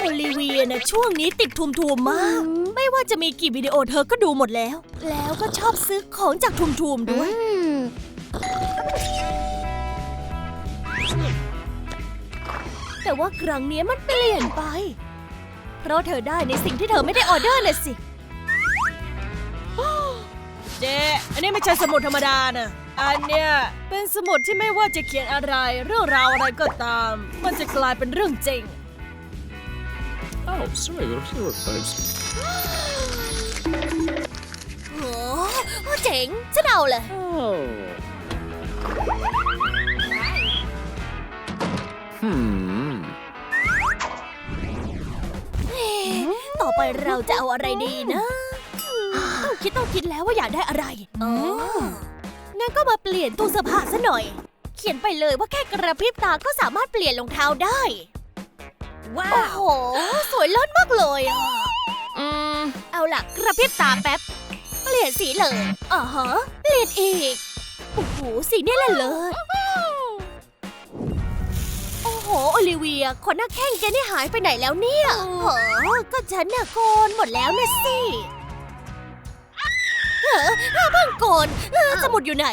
โอลิเวียนะช่วงนี้ติดทุมทูมมาก ไม่ว่าจะมีกี่วิดีโอเธอก็ดูหมดแล้ว แล้วก็ชอบซื้อของจากทุมทูมด้วยแต่ว่าครั้งนี้มันเปลี่ยนไป เพราะเธอได้ในสิ่งที่เธอไม่ได้ออเดอร์น่ะสิเจ๊อันนี้ไม่ใช่สมุดธรรมดานะอันเนี้ยเป็นสมุดที่ไม่ว่าจะเขียนอะไร เรื่องราวอะไรก็ตาม มันจะกลายเป็นเรื่องจริง Oh, sorry, we're here, babes. โอ้เจ๋งฉันเอาเลย Oh. Hmm. ต่อไปเราจะเอาอะไรดีนะต้องคิดต้องคิดแล้วว่าอยากได้อะไรอ๋องั้นก็มาเปลี่ยนตู้เสื้อผ้าซะหน่อย เขียนไปเลยว่าแค่กระพริบตาก็สามารถเปลี่ยนรองเท้าได้ ว้าวโอ้โห สวยเลิศมากเลยอะอืม เอาล่ะกระพริบตาแป๊บ เปลี่ยนสีเลยอ่าฮะเปลี่ยนอีก โอ้โห สีนี่แหละเลยโอ้โห โอลิเวียขนหน้าแข้งแกนี่หายไปไหนแล้วเนี่ยโอ้ก็ฉันน่ะโกนหมดแล้วนะสิเออเพิ่งโกนเออสมุดอยู่ไหน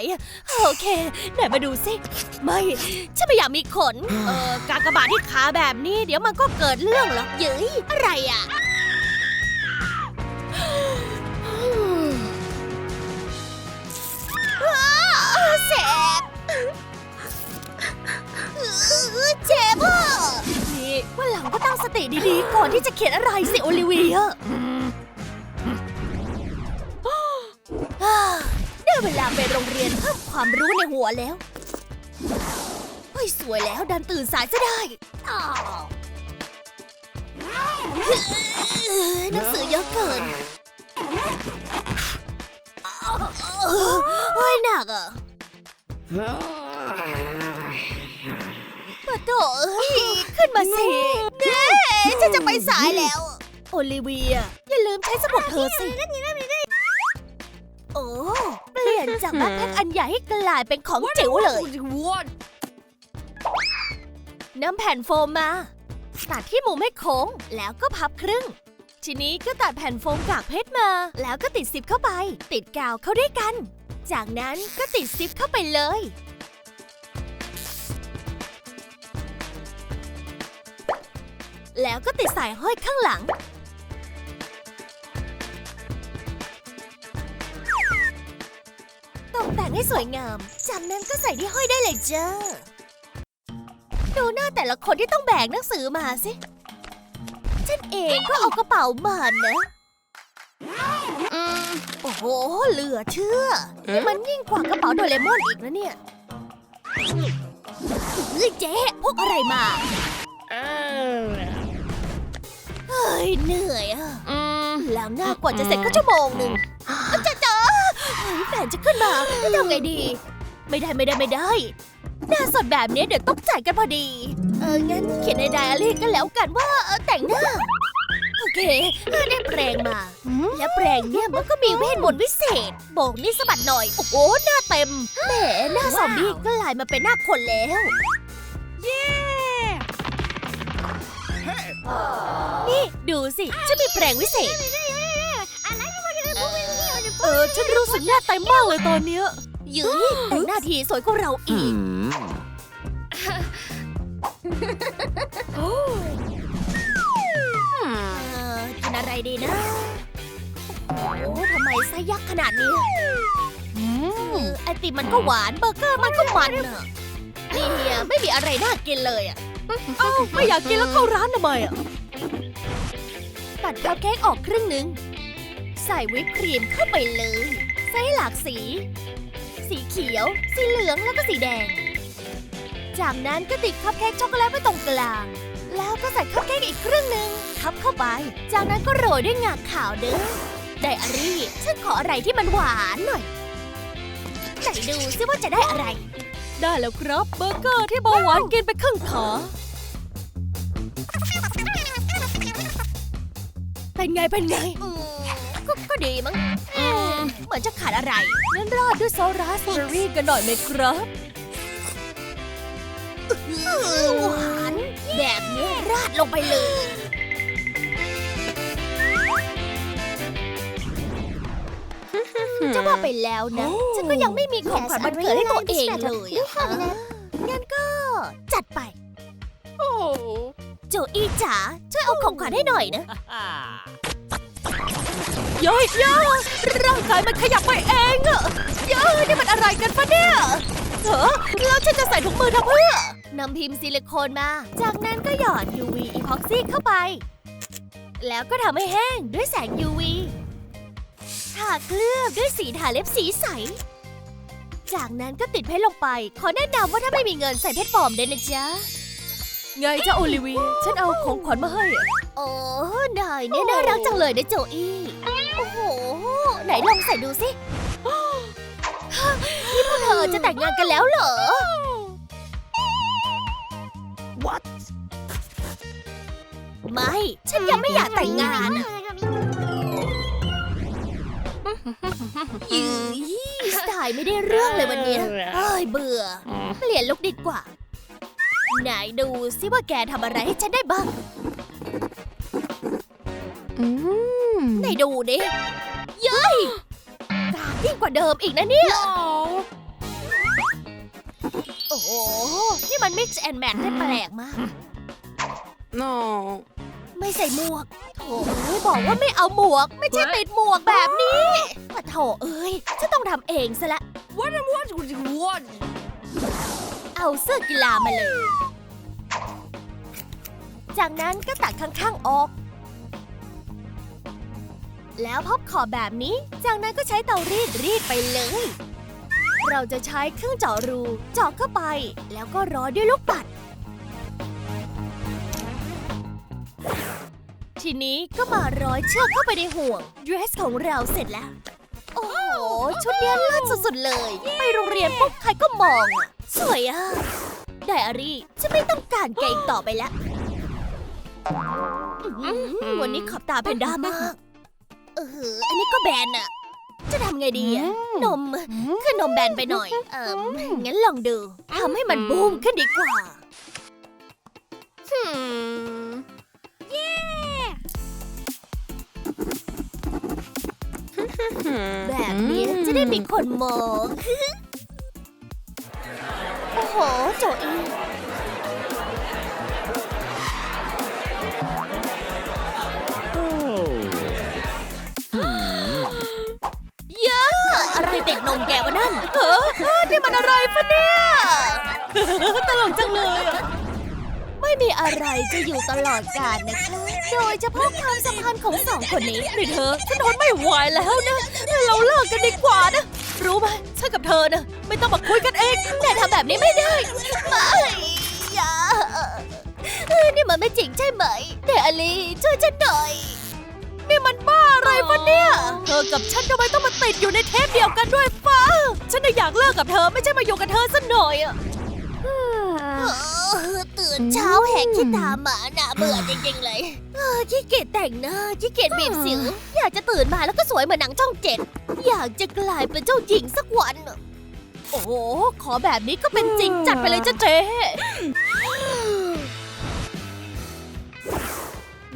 โอเค ไหนมาดูสิ ไม่ ฉันไม่อยากมีขน เออกากบาทที่ขาแบบนี้ เดี๋ยวมันก็เกิดเรื่องหรอกเย้ยอะไรอะอ้าวเจ็บเจ็บอะนี่วันหลังก็ตั้งสติดีๆ ก่อนที่จะเขียนอะไรสิ โอลิเวีย เวลาไปโรงเรียนเพิ่มความรู้ในหัวแล้วเฮ้ยสวยแล้วดันตื่นสายซะได้อ้าวหนังสือเยอะเกินเฮ้ยหนักอะปะโถเอ้ยขึ้นมาสิเน่ฉันจะไปสายแล้ว โอลิเวีย อย่าลืมใช้สมุดเธอสิ โอ้เป ลี่ยนจากแบ็คแพ็คอันใหญ่ให้กลายเป็นของจิ๋วเลยน้ำแผ่นโฟมมา ตัดที่มุมให้โค้งแล้วก็พับครึ่ง ทีนี้ก็ตัดแผ่นโฟมกากเพชรมา แล้วก็ติดซิปเข้าไป ติดกาวเข้าด้วยกัน จากนั้นก็ติดซิปเข้าไปเลยแล้วก็ติดสายห้อยข้างหลัง ตกแต่งให้สวยงาม จากนั้นก็ใส่ที่ห้อยได้เลยเจ้า ดูหน้าแต่ละคนที่ต้องแบกหนังสือมาสิ ฉันเองก็เอากระเป๋ามานะ อืมโอ้โห เหลือเชื่อนี่มันยิ่งกว่ากระเป๋าโดเรมอนอีกนะเนี่ยเฮ้ยเจ๊พกอะไรมา Oh. เฮ้ยเหนื่อยอะอืมแล้วหน้ากว่าจะเสร็จก็ชั่วโมงหนึ่งจ้าจ้าเฮ้ย แฟนจะขึ้นมาจะทำไงดี ไม่ได้ไม่ได้ไม่ได้ หน้าสดแบบนี้เดี๋ยวต้องจ่ายกันพอดี เอองั้นเขียนในไดอารี่ก็แล้วกันว่าเออแต่งหน้า โอเคเออได้แปรงมา และแปรงเนี่ยมันก็มีเวทมนต์วิเศษโบกนี่สะบัดหน่อย โอ้โหหน้าเต็มแหมหน้าซอมบี้ก็กลายมาเป็นหน้าคนแล้ว เย้นี่ดูสิฉันมีแปรงวิเศษ เออ ฉันรู้สึกหน้าเต็มมากเลยตอนเนี้ยยืยแต่งหน้าทีสวยกว่าเราอีก Hmm. เออกินอะไรดีนะ โอ้โหทำไมไส้ยักษ์ขนาดนี้อืมไอติมมันก็หวานเบอร์เกอร์มันก็มันอะนี่เฮียไม่มีอะไรน่ากินเลยอะเอ้าไม่อยากกินแล้วเข้าร้านทำไมอะ ตัดคัพเค้กออกครึ่งหนึ่ง ใส่วิปครีมเข้าไปเลย ใส่หลากสี สีเขียว สีเหลืองแล้วก็สีแดง จากนั้นก็ติดคัพเค้กช็อกโกแลตไว้ตรงกลาง แล้วก็ใส่คัพเค้กอีกครึ่งหนึ่งทับเข้าไป จากนั้นก็โรยด้วยงาขาวเด้อไดอารี่ฉันขออะไรที่มันหวานหน่อยไหนดูซิว่าจะได้อะไร ได้แล้วครับเบอร์เกอร์ที่เบาหวานกินไปครึ่งขาเป็นไงเป็นไง ก็ดีมั้งเหมือนจะขาดอะไร งั้นรอดด้วยซอสราสเบอร์รี่กันหน่อยไหมครับหวานแบบนี้ราดลงไปเลย จะว่าไปแล้วนะ ฉันก็ยังไม่มีของขวัญวันเกิดให้ตัวเองเลยงั้นก็จัดไป โอ้โจอี้จ๋าช่วยเอาของขวัญให้หน่อยนะ ยเย้ยร่างกายมันขยับไปเองอะเย้ยนี่มันอะไรกันฟะเนี่ยเออแล้วฉันจะใส่ถุงมือทำเพื่อนำพิมพ์ซิลิโคนมา จากนั้นก็หยอด UV epoxy เข้าไป แล้วก็ทำให้แห้งด้วยแสง UV ทาเคลือบด้วยสีทาเล็บสีใส จากนั้นก็ติดเพชรลงไป ขอแนะนำว่าถ้าไม่มีเงินใส่เพชรปลอมด้วยนะจ๊ะ ไงจ้าโอลิเวียฉันเอาของขวัญมาให้อะโอ้นายเนี่ยน่ารักจังเลยนะโจอี้ โอ้โห ไหนลองใส่ดูสิ นี่พวกเธอจะแต่งงานกันแล้วเหรอ What ไม่ ฉันยังไม่อยากแต่งงานอะยืยสไตล์ไม่ได้เรื่องเลยวันเนี้ยเฮ้ยเบื่อ เปลี่ยนลุกดีกว่า ไหนดูสิว่าแกทำอะไรให้ฉันได้บ้าง ไหนดูดิเย้ยกากยิ่งกว่าเดิมอีกนะเนี่ย โอ้โห นี่มัน mix and match ได้แปลกมาก No ไม่ใส่หมวก โถเอ้ยบอกว่าไม่เอาหมวก ไม่ใช่ติดหมวกแบบนี้ปะโถเอ้ยฉันต้องทำเองซะละ What what what เอาเสื้อกีฬามาเลย จากนั้นก็ตัดข้างๆออก แล้วพับขอบแบบนี้ จากนั้นก็ใช้เตารีดรีดไปเลย เราจะใช้เครื่องเจาะรูเจาะเข้าไป แล้วก็ร้อยด้วยลูกปัด ทีนี้ก็มาร้อยเชือกเข้าไปในห่วงเดรสของเราเสร็จแล้ว โอ้โห ชุดเนี้ยเลิศสุดๆเลย ไปโรงเรียนปุ๊บใครก็มองอะสวยอะ ไดอารี่ฉันไม่ต้องการแกอีกต่อไปแล้ววันนี้ขับตาแพนด้ามาก เอออันนี้ก็แบนอะจะทำไงดีอะนมคือนมแบนไปหน่อย เอองั้นลองดูทำให้มันบูมขึ้นดีกว่าแบบนี้จะได้มีคนมอง โอ้โห โจอี้ แกวะนั่นเออเออนี่มันอะไรฟะเนี่ย ตลกจังเลยอะไม่มีอะไรจะอยู่ตลอดกาลนะคะ โดยเฉพาะความสัมพันธ์ของสองคนนี้นี่เธอฉันทนไม่ไหวแล้วนะเราเลิกกันดีกว่านะ รู้ไหมฉันกับเธอนะไม่ต้องมาคุยกันเองแต่ทำแบบนี้ไม่ได้ไม่อย่าเอ้ยนี่มันไม่จริงใช่ไหมเดอลีช่วยฉันหน่อย เนี่ย เธอกับฉันทำไมต้องมาติดอยู่ในเทปเดียวกันด้วยฟ้า ฉันน่ะอยากเลิกกับเธอไม่ใช่มาอยู่กับเธอสัหน่อยอะตื่นเช้าแหกขี้ตาหมาหน้าเบื่อจริงๆเลยเออขี้เกียจแต่งหน้าขี้เกียจบีบสิว อยากจะตื่นมาแล้วก็สวยเหมือนหนังช่องเจ็ด อยากจะกลายเป็นเจ้าหญิงสักวัน โอ้โหขอแบบนี้ก็เป็นจริงจัดไปเลยจ้าเจ๊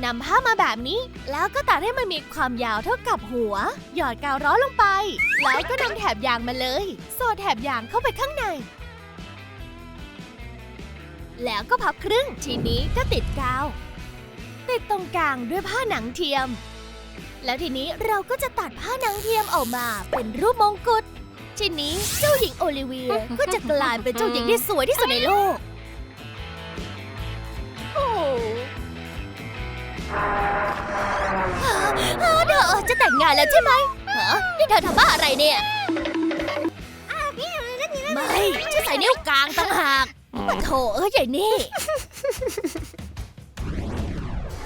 นำผ้ามาแบบนี้ แล้วก็ตัดให้มันมีความยาวเท่ากับหัว หยอดกาวร้อนลงไป แล้วก็นำแถบยางมาเลย สอดแถบยางเข้าไปข้างใน แล้วก็พับครึ่ง ทีนี้ก็ติดกาว ติดตรงกลางด้วยผ้าหนังเทียม แล้วทีนี้เราก็จะตัดผ้าหนังเทียมออกมาเป็นรูปมงกุฎ ทีนี้เจ้าหญิงโอลิเวียก็จะกลายเป็นเจ้าหญิงที่สวยที่สุดในโลก เออเธอจะแต่งงานแล้วใช่ไหมฮะนี่เธอทำบ้าอะไรเนี่ย ไม่ฉันใส่นิ้วกลางต่างหากปะโถเอ้ยใหญ่นี่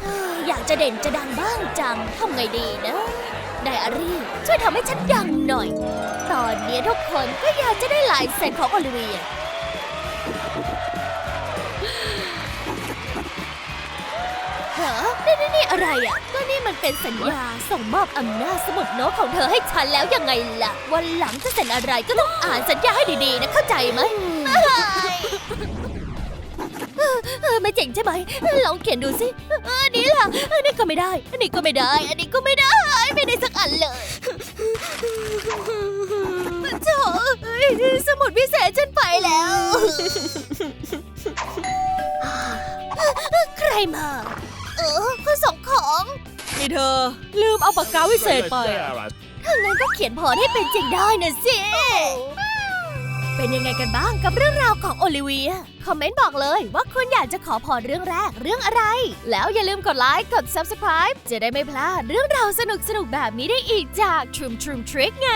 เอ้ยอยากจะเด่นจะดังบ้างจังทำไงดีนะไดอารี่ช่วยทำให้ฉันดังหน่อย ตอนนี้ทุกคนก็อยากจะได้ลายเซ็นของโอลิเวีย เหรอ นี่นี่นี่อะไรอะ ก็นี่มันเป็นสัญญาส่งมอบอำนาจสมุดโน้ตของเธอให้ฉันแล้วยังไงล่ะ วันหลังจะเซ็นอะไรก็ต้องอ่านสัญญาให้ดีๆนะเข้าใจไหมเฮ้เออไม่เจ๋งใช่ไหม ลองเขียนดูสิเอออันนี้ล่ะ อันนี้ก็ไม่ได้ อันนี้ก็ไม่ได้ อันนี้ก็ไม่ได้ ไม่ได้สักอันเลยโถ่เอ้ยสมุดพิเศษฉันไปแล้ว ใครมา เออเขาส่งของนี่เธอ ลืมเอาปากกาวิเศษไปอะถ้างั้นก็เขียนพรให้เป็นจริงได้นะสิ เป็นยังไงกันบ้างกับเรื่องราวของโอลิเวีย คอมเมนต์บอกเลยว่าคุณอยากจะขอพรเรื่องแรกเรื่องอะไร แล้วอย่าลืมกดไลค์ กด Subscribe จะได้ไม่พลาดเรื่องราวสนุกๆแบบนี้ได้อีกจาก Trum Trum Trick ไง